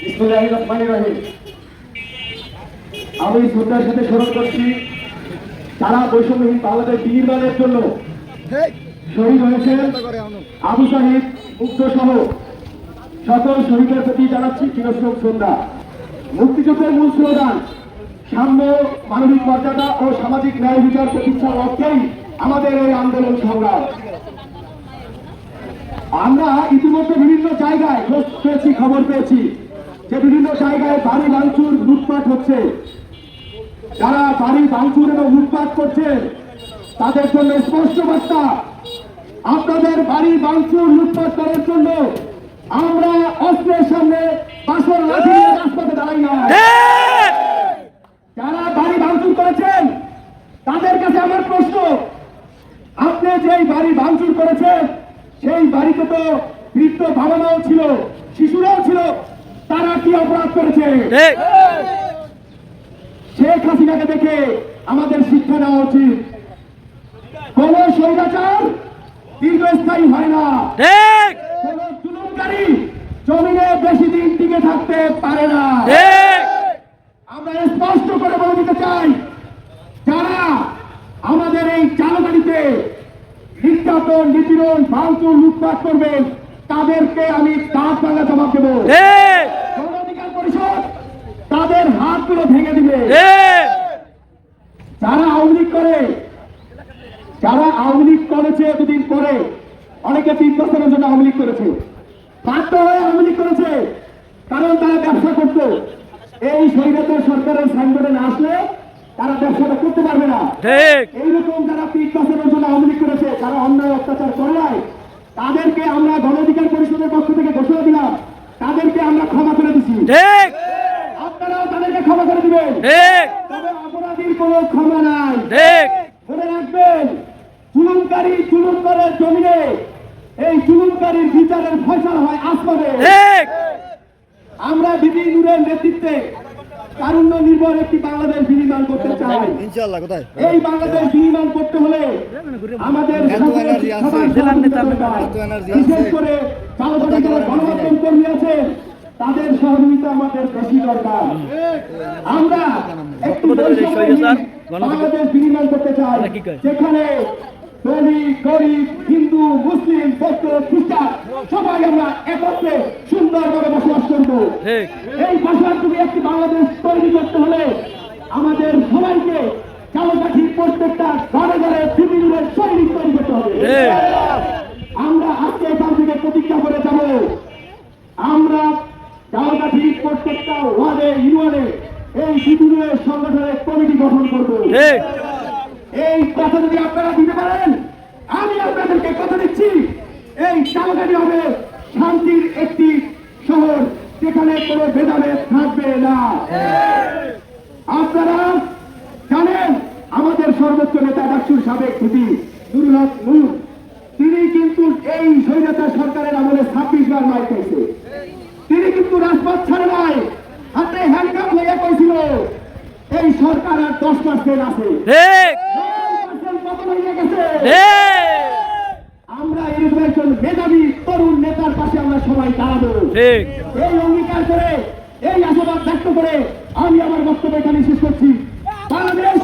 বিসমিল্লাহির রহমানির রহিম। আমি শ্রদ্ধার সাথে স্মরণ করছি তারা বৈষম্যহীন বাংলাদেশ বিনির্মাণের জন্য শহীদ হয়েছেন আবু সাহিদ মুক্ত সহ সকল শহীদের প্রতি জানাচ্ছি চিরশ্রম শ্রদ্ধা। মুক্তিযুদ্ধের মূল স্লোগান সাম্য মানবিক মর্যাদা ও সামাজিক ন্যায় বিচার প্রতিষ্ঠার লক্ষ্যেই আমাদের এই আন্দোলন সংগ্রাম। আমরা ইতিমধ্যে বিভিন্ন জায়গায় পেয়েছি, খবর পেয়েছি যে বিভিন্ন জায়গায় বাড়ি ভাঙচুর, লুটপাট হচ্ছে। যারা বাড়ি ভাঙচুর এবং লুটপাট করছে, তাদের জন্য স্পষ্ট বার্তা, আপনাদের বাড়ি ভাঙচুর, লুটপাট করার জন্য আমরা অস্ত্রের সামনে বাসর লাঠি দাঁড়াই না। যারা বাড়ি ভাঙচুর করেছেন, তাদের কাছে আমার প্রশ্ন, আপনি যেই বাড়ি ভাঙচুর করেছেন সেই বাড়িতে তো বৃদ্ধ বাবা ছিল শিশুরাও ছিল তারা কি অপরাধ করেছে? শেখ হাসিনাকে দেখে আমাদের শিক্ষা নেওয়া উচিত। কোন স্বৈরাচার দীর্ঘস্থায়ী হয় না। কোন জুলুমকারী জমিনে বেশি দিন টিকে থাকতে পারে না। আমরা স্পষ্ট করে বলে দিতে চাই যারা আমাদের এই চালগাড়িতে নির্যাতন নিপীড়ন ভাঙচুর লুটপাট করবেন তাদেরকে আমি দাঁত ভাঙা জবাব দেব। অধিকার পরিষদ তাদের হাতগুলো ভেঙে দিবে। যারা আওয়ামী লীগ করে যারা আওয়ামী লীগ করেছে এতদিন পরে অনেকে তিন বছরের জন্য আওয়ামী লীগ করেছে। বাধ্য হয়ে আওয়ামী লীগ করেছে কারণ তারা ব্যবসা করত। এই স্বৈরাচার সরকারের সাইনবোর্ডে না আসলে তারা ব্যবসাটা করতে পারবে না। এইরকম যারা জন্য আওয়ামী করেছে তারা অন্যায় অত্যাচার করে নাই। তাদেরকে আমরা গণ অধিকার পরিষদের পক্ষ থেকে ঘোষণা দিলাম। তাদেরকে আমরা ক্ষমা করে দিচ্ছি আপনারাও তাদেরকে ক্ষমা করে দিবেন। তবে অপরাধীর কোনো ক্ষমা নাই। মনে রাখবেন চুলুমকারী চুলুম করে জমিনে এই চুলুমকারীর বিচারের ফয়সালা হয় আসমানে আমরা নূরের নেতৃত্বে কারুণ্য নির্ভর একটি বাংলাদেশ বিনির্মাণ করতে ইনশাআল্লাহ কোথায়? এই বাংলাদেশ বিনির্মাণ করতে হলে আমাদের এত সকলের আছে। সবার সহযোগিতা দরকার। এত energy বিশেষ করে চালবাজার গণমাধ্যম কর্মী আছে তাদের সহযোগিতা আমাদের বেশি দরকার। আমরা একটি বাংলাদেশ বিনির্মাণ করতে চাই। যেখানে ধনী গরিব হিন্দু মুসলিম বৌদ্ধ খ্রিস্টান সবাই আমরা একত্রে সুন্দরভাবে বসবাস করব। এই ভাষাটুকু একটি বাংলাদেশ তৈরি করতে হলে আমাদের সবাইকে কালোকাঠির প্রত্যেকটা ঘরে ঘরে বিভিন্ন সৈনিক তৈরি করতে হবে। আমরা আজকে এখান থেকে প্রতিজ্ঞা করে যাব। আমরা কালোকাঠির প্রত্যেকটা ওয়ার্ডে ইউনিয়নে এই বিভিন্ন সংগঠনের কমিটি গঠন করব। এই কথা যদি আপনারা দিতে পারেন আমি আপনাদেরকে কথা দিচ্ছি। এই কালোকাঠি হবে শান্তির একটি শহর যেখানে কোনো ভেদাভেদ থাকবে না। আপনারা জানেন আমাদের সর্বোচ্চ নেতা ডাকসুর সাবেক নুরুল হক নূর তিনি কিন্তু এই স্বৈরাচার সরকারের আমলে ছাব্বিশ বার মার পেয়েছে তিনি কিন্তু রাজপথ ছাড়ে নাই। হাতে হ্যান্ডকাপ হয়ে কইছিল এই সরকার আর দশ পার্সেন্ট আছে। আমরা এরকম একজন মেধাবী তরুণ নেতার পাশে আমরা সবাই দাঁড়াবো। এই অঙ্গীকার করে এই আশাবাদ ব্যক্ত করে আমি আমার বক্তব্য এখানে শেষ করছি। বাংলাদেশ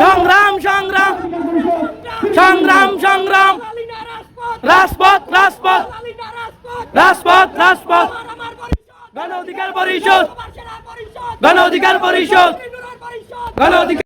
সংগ্রাম! সংগ্রাম সংগ্রাম! সংগ্রাম রাজপথ রাজপথ! রাজপথ রাজপথ! গণ অধিকার পরিষদ! গণ অধিকার পরিষদ! গণ অধিকার